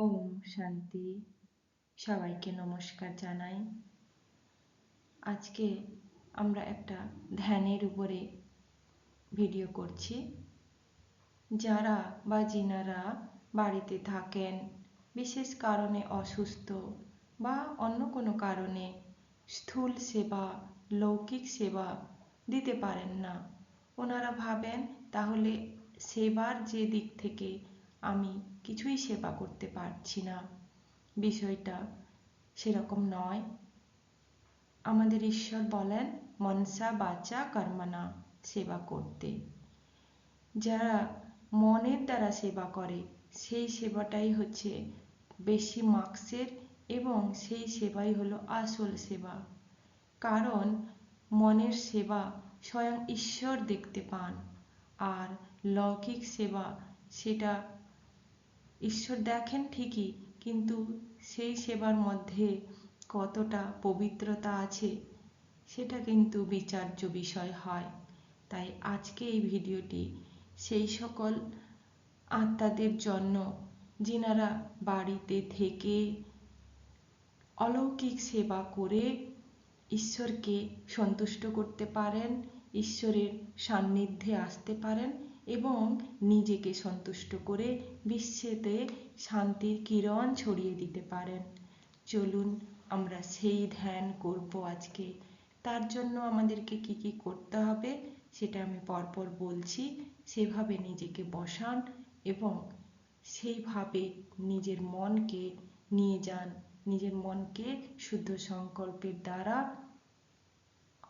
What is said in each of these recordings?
ওম শান্তি। সবাইকে নমস্কার জানাই। আজকে আমরা একটা ধ্যানের উপরে ভিডিও করছি। যারা বা যিনারা বাড়িতে থাকেন, বিশেষ কারণে অসুস্থ বা অন্য কোনো কারণে স্থূল সেবা, লৌকিক সেবা দিতে পারেন না, ওনারা ভাবেন তাহলে সেবার যে দিক থেকে আমি কিছুই সেবা করতে পারছি না। বিষয়টা সেরকম নয়। আমাদের ঈশ্বর বলেন, মনসা বাচা কর্মনা সেবা করতে। যারা মনের দ্বারা সেবা করে, সেই সেবাটাই হচ্ছে বেশি মার্কসের এবং সেই সেবাই হলো আসল সেবা। কারণ মনের সেবা স্বয়ং ঈশ্বর দেখতে পান, আর লৌকিক সেবা সেটা ঈশ্বর দেখেন ঠিকই, কিন্তু সেই সেবার মধ্যে কতটা পবিত্রতা আছে, সেটা কিন্তু বিচার্য বিষয় হয়। তাই আজকে এই ভিডিওটি সেই সকল আত্মাদের জন্য, যিনারা বাড়িতে থেকে অলৌকিক সেবা করে ঈশ্বরকে সন্তুষ্ট করতে পারেন, ঈশ্বরের সান্নিধ্যে আসতে পারেন এবং নিজেকে সন্তুষ্ট করে বিশ্বেতে শান্তির কিরণ ছড়িয়ে দিতে পারেন। চলুন আমরা সেই ধ্যান করব আজকে। তার জন্য আমাদেরকে কি কি করতে হবে সেটা আমি পরপর বলছি। সেভাবে নিজেকে বসান এবং সেইভাবে নিজের মনকে নিয়ে যান। নিজের মনকে শুদ্ধ সংকল্পের দ্বারা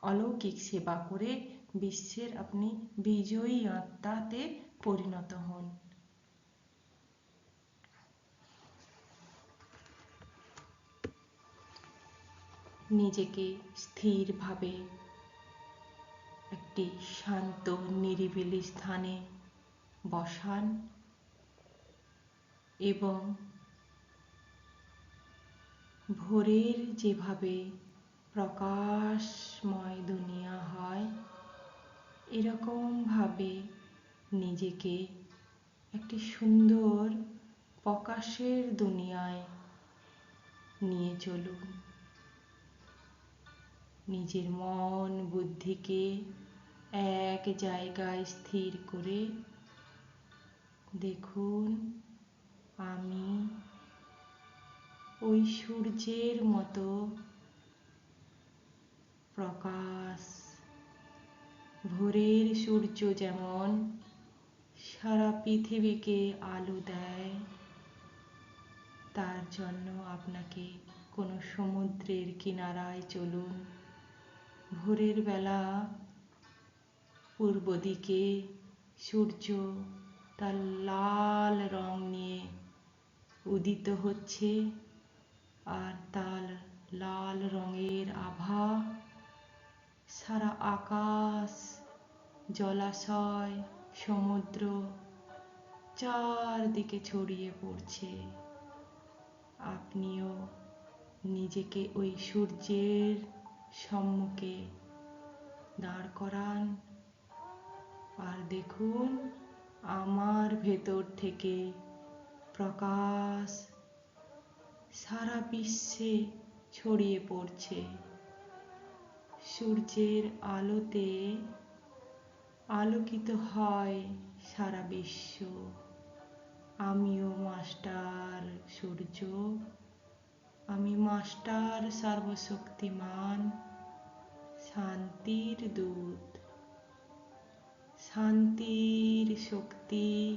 অলৌকিক সেবা করে বিশ্বের আপনি বিজয়ী আত্মাতে পরিণত হন। নিজেকে স্থিরভাবে একটি শান্ত, নিরিবিলি স্থানে বসান এবং ভোরের যেভাবে প্রকাশময় এরকমভাবে নিজেকে একটি সুন্দর প্রকাশের দুনিয়ায় নিয়ে চলুন। নিজের মন, বুদ্ধিকে এক জায়গায় স্থির করে দেখুন, আমি ওই সূর্যের মতো প্রকাশ ভোরের সূর্য যেমন সারা পৃথিবীকে আলো দেয়, তার জন্য আপনাকে কোনো সমুদ্রের কিনারায় চলুন। ভোরের বেলা পূর্ব দিকে সূর্য তার লাল রং নিয়ে উদিত হচ্ছে আর তার লাল রঙের আভা সারা আকাশ, জলাশয়, সমুদ্র চারদিকে ছড়িয়ে পড়ছে। আপনিও নিজেকে ওই সূর্যের সম্মুখে দাঁড় করান আর দেখুন আমার ভেতর থেকে প্রকাশ সারা বিশ্বে ছড়িয়ে পড়ছে। সূর্যের আলোতে আলোকিত হয় সারা বিশ্ব। আমিও মাস্টার সূর্য। আমি মাস্টার সর্বশক্তিমান শান্তির দূত। শান্তির শক্তি,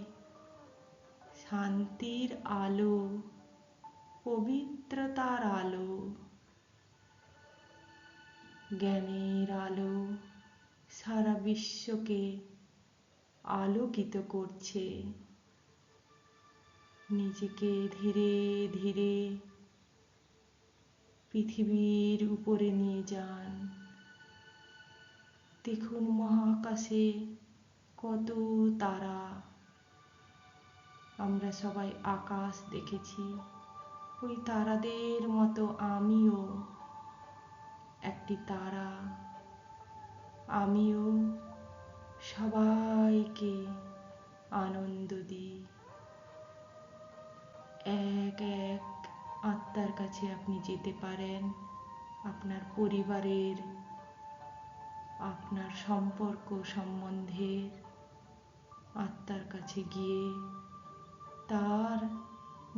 শান্তির আলো, পবিত্রতার আলো। জ্ঞানের আলো সারা বিশ্বকে আলোকিত করছে। নিজেকে ধীরে ধীরে পৃথিবীর উপরে নিয়ে যান। দেখুন মহাকাশে কত তারা। আমরা সবাই আকাশ দেখেছি। ওই তারাদের মতো আমিও একটি তারা। আমিও সবাইকে আনন্দ দিই। এক এক আত্মার কাছে আপনি যেতে পারেন। আপনার পরিবারের, আপনার সম্পর্ক সম্বন্ধের আত্মার কাছে গিয়ে তার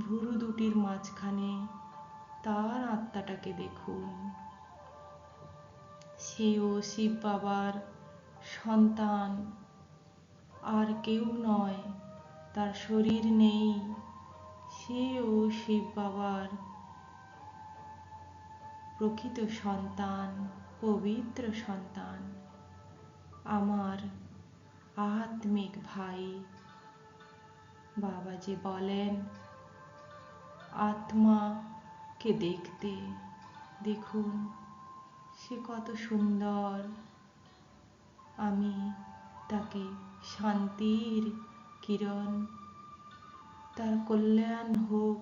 ভুরু দুটির মাঝখানে তার আত্মাটাকে দেখুন। সেও শিব বাবার সন্তান আর কেউ নয়, তার শরীর নেই সেও শিব বাবার প্রকৃত সন্তান, পবিত্র সন্তান, আমার আত্মিক ভাই। বাবা যে বলেন, আত্মাকে দেখতে দেখুন। সে কত সুন্দর। আমি তাকে শান্তির কিরণ, তার কল্যাণ হোক,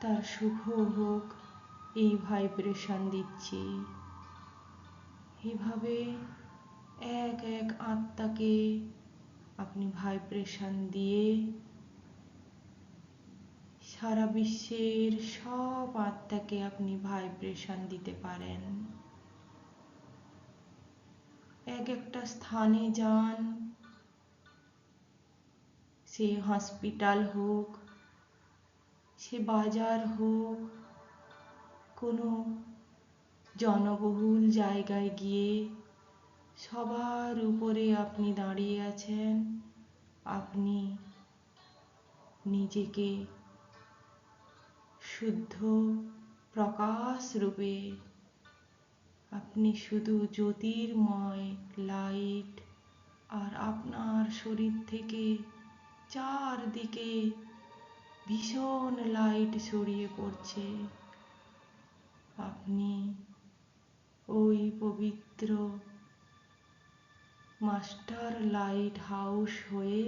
তার শুভ হোক, এই ভাইব্রেশন দিচ্ছি। এভাবে এক এক আত্মাকে আপনি ভাইব্রেশন দিয়ে সারা বিশ্বের সব আত্মাকে আপনি ভাইব্রেশন দিতে পারেন। এক একটা স্থানে যান। সে হসপিটাল হোক, সে বাজার হোক, কোনো জনবহুল জায়গায় গিয়ে সবার উপরে আপনি দাঁড়িয়ে আছেন, আপনি নিজেকে শুদ্ধ প্রকাশ রূপে আপনি শুধু জ্যোতির্ময় লাইট আর আপনার শরীর থেকে চারদিকে ভীষণ লাইট ছড়িয়ে পড়ছে। আপনি ওই পবিত্র মাস্টার লাইট হাউস হয়ে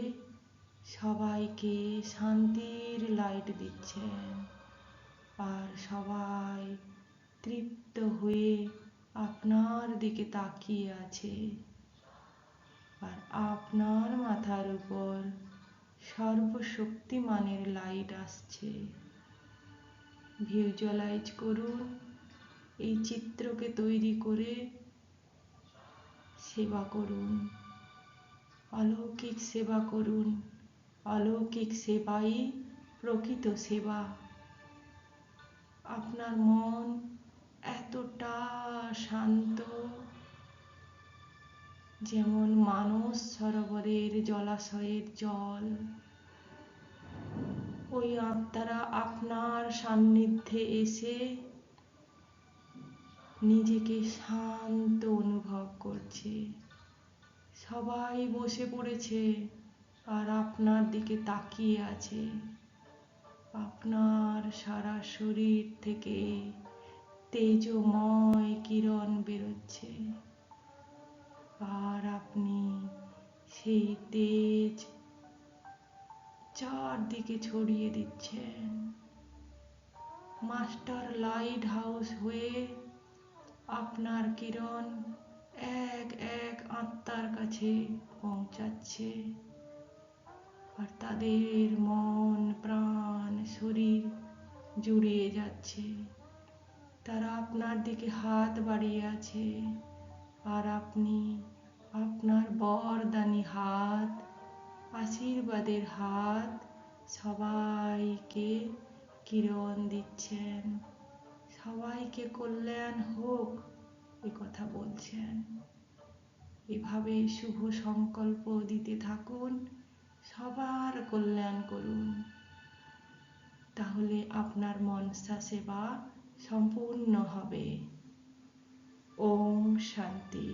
সবাইকে শান্তির লাইট দিচ্ছেন। আর সবাই তৃপ্ত হয়ে আপনার দিকে তাকিয়ে আছে আর আপনার মাথার উপর সর্বশক্তিমানের লাইট আসছে। ভিজুয়ালাইজ করুন, এই চিত্রকে তৈরি করে সেবা করুন। অলৌকিক সেবা করুন। অলৌকিক সেবাই প্রকৃত সেবা। আপনার মন এতটা শান্ত যেমন মানস সরোবরের জলাশয়ের জল। ওই আত্মারা আপনার সান্নিধ্যে এসে নিজেকে শান্ত অনুভব করছে। সবাই বসে পড়েছে আর আপনার দিকে তাকিয়ে আছে। আপনার সারা শরীর থেকে তেজময় কিরণ বেরোচ্ছে। আর আপনি সেই তেজ চারদিকে ছড়িয়ে দিচ্ছেন। মাস্টার লাইট হাউস হয়ে আপনার কিরণ এক এক আত্মার কাছে পৌঁছাচ্ছে। আর তাদের মন, প্রাণ, শরীর জুড়িয়ে যাচ্ছে। তারা আপনার দিকে হাত বাড়িয়ে আছে আর আপনি আপনার বরদানি হাত, আশীর্বাদের হাত সবাইকে কিরণ দিচ্ছেন। সবাইকে কল্যাণ হোক, এ কথা বলছেন। এভাবে শুভ সংকল্প দিতে থাকুন, সবার কল্যাণ করুন। তাহলে আপনার মনসা সেবা সম্পূর্ণ হবে। ওম শান্তি।